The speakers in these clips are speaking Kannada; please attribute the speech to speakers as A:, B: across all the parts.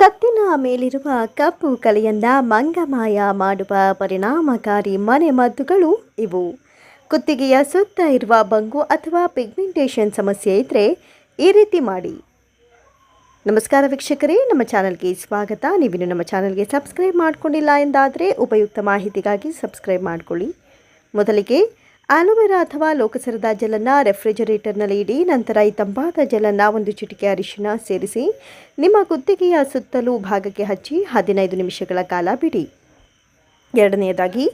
A: ಕತ್ತಿನ ಮೇಲಿರುವ ಕಪ್ಪು ಕಲೆಯನ್ನ ಮಂಗಮಾಯ ಮಾಡುವ ಪರಿಣಾಮಕಾರಿ ಮನೆಮದ್ದುಗಳು ಇವು. ಕುತ್ತಿಗೆಯ ಸುತ್ತ ಇರುವ ಬಂಗು ಅಥವಾ ಪಿಗ್ಮೆಂಟೇಷನ್ ಸಮಸ್ಯೆ ಇದ್ದರೆ ಈ ರೀತಿ ಮಾಡಿ. ನಮಸ್ಕಾರ ವೀಕ್ಷಕರೇ, ನಮ್ಮ ಚಾನಲ್ಗೆ ಸ್ವಾಗತ. ನೀವಿನ್ನು ನಮ್ಮ ಚಾನಲ್ಗೆ ಸಬ್ಸ್ಕ್ರೈಬ್ ಮಾಡಿಕೊಂಡಿಲ್ಲ ಎಂದಾದರೆ ಉಪಯುಕ್ತ ಮಾಹಿತಿಗಾಗಿ ಸಬ್ಸ್ಕ್ರೈಬ್ ಮಾಡಿಕೊಳ್ಳಿ. ಮೊದಲಿಗೆ ಆಲೋವೆರಾ ಅಥವಾ ಲೋಕಸರದ ಜಲನ್ನು ರೆಫ್ರಿಜರೇಟರ್ನಲ್ಲಿ ಇಡಿ, ನಂತರ ಈ ತಂಪಾದ ಜಲನ್ನು ಒಂದು ಚಿಟಿಕೆ ಅರಿಶಿನ ಸೇರಿಸಿ, ನಿಮ್ಮ ಕುತ್ತಿಗೆಯ ಸುತ್ತಲೂ ಭಾಗಕ್ಕೆ ಹಚ್ಚಿ ಹದಿನೈದು ನಿಮಿಷಗಳ ಕಾಲ ಬಿಡಿ. ಎರಡನೆಯದಾಗಿ,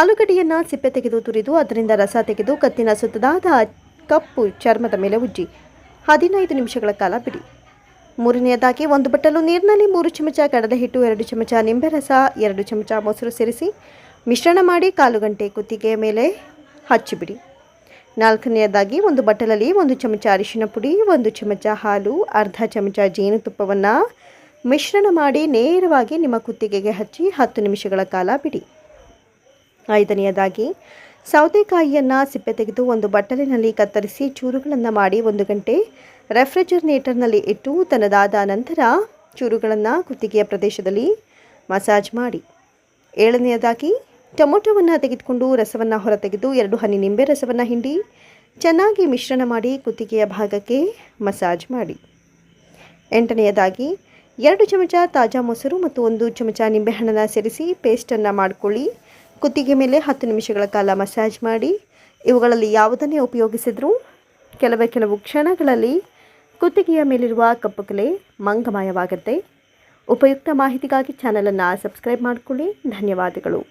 A: ಆಲೂಗಡ್ಡೆಯನ್ನು ಸಿಪ್ಪೆ ತೆಗೆದು ತುರಿದು, ಅದರಿಂದ ರಸ ತೆಗೆದು ಕತ್ತಿನ ಸುತ್ತದಾದ ಕಪ್ಪು ಚರ್ಮದ ಮೇಲೆ ಉಜ್ಜಿ, ಹದಿನೈದು ನಿಮಿಷಗಳ ಕಾಲ ಬಿಡಿ. ಮೂರನೆಯದಾಗಿ, ಒಂದು ಬಟ್ಟಲು ನೀರಿನಲ್ಲಿ ಮೂರು ಚಮಚ ಕಡಲೆ ಹಿಟ್ಟು, ಎರಡು ಚಮಚ ನಿಂಬೆ ರಸ, ಎರಡು ಚಮಚ ಮೊಸರು ಸೇರಿಸಿ, ಮಿಶ್ರಣ ಮಾಡಿ ಕಾಲು ಗಂಟೆ ಕುತ್ತಿಗೆಯ ಮೇಲೆ ಹಚ್ಚಿಬಿಡಿ. ನಾಲ್ಕನೆಯದಾಗಿ ಒಂದು ಬಟ್ಟಲಲ್ಲಿ ಒಂದು ಚಮಚ ಅರಿಶಿನ ಪುಡಿ, ಒಂದು ಚಮಚ ಹಾಲು, ಅರ್ಧ ಚಮಚ ಜೇನುತುಪ್ಪವನ್ನು ಮಿಶ್ರಣ ಮಾಡಿ ನೇರವಾಗಿ ನಿಮ್ಮ ಕುತ್ತಿಗೆಗೆ ಹಚ್ಚಿ ಹತ್ತು ನಿಮಿಷಗಳ ಕಾಲ ಬಿಡಿ. ಐದನೆಯದಾಗಿ, ಸೌತೆಕಾಯಿಯನ್ನು ಸಿಪ್ಪೆ ತೆಗೆದು ಒಂದು ಬಟ್ಟಲಿನಲ್ಲಿ ಕತ್ತರಿಸಿ ಚೂರುಗಳನ್ನು ಮಾಡಿ ಒಂದು ಗಂಟೆ ರೆಫ್ರಿಜರೇಟರ್ನಲ್ಲಿ ಇಟ್ಟು ತನ್ನದಾದ ನಂತರ ಚೂರುಗಳನ್ನು ಕುತ್ತಿಗೆಯ ಪ್ರದೇಶದಲ್ಲಿ ಮಸಾಜ್ ಮಾಡಿ. ಏಳನೆಯದಾಗಿ ಟೊಮೊಟೊವನ್ನು ತೆಗೆದುಕೊಂಡು ರಸವನ್ನು ಹೊರತೆಗೆದು ಎರಡು ಹನಿ ನಿಂಬೆ ರಸವನ್ನು ಹಿಂಡಿ, ಚೆನ್ನಾಗಿ ಮಿಶ್ರಣ ಮಾಡಿ ಕುತ್ತಿಗೆಯ ಭಾಗಕ್ಕೆ ಮಸಾಜ್ ಮಾಡಿ. ಎಂಟನೆಯದಾಗಿ, ಎರಡು ಚಮಚ ತಾಜಾ ಮೊಸರು ಮತ್ತು ಒಂದು ಚಮಚ ನಿಂಬೆಹಣ್ಣನ್ನು ಸೇರಿಸಿ ಪೇಸ್ಟನ್ನು ಮಾಡಿಕೊಳ್ಳಿ. ಕುತ್ತಿಗೆ ಮೇಲೆ ಹತ್ತು ನಿಮಿಷಗಳ ಕಾಲ ಮಸಾಜ್ ಮಾಡಿ. ಇವುಗಳಲ್ಲಿ ಯಾವುದನ್ನೇ ಉಪಯೋಗಿಸಿದರೂ ಕೆಲವೇ ಕೆಲವು ಕ್ಷಣಗಳಲ್ಲಿ ಕುತ್ತಿಗೆಯ ಮೇಲಿರುವ ಕಪ್ಪು ಕಲೆ ಮಂಗಮಯವಾಗುತ್ತೆ. ಉಪಯುಕ್ತ ಮಾಹಿತಿಗಾಗಿ ಚಾನಲನ್ನು ಸಬ್ಸ್ಕ್ರೈಬ್ ಮಾಡಿಕೊಳ್ಳಿ. ಧನ್ಯವಾದಗಳು.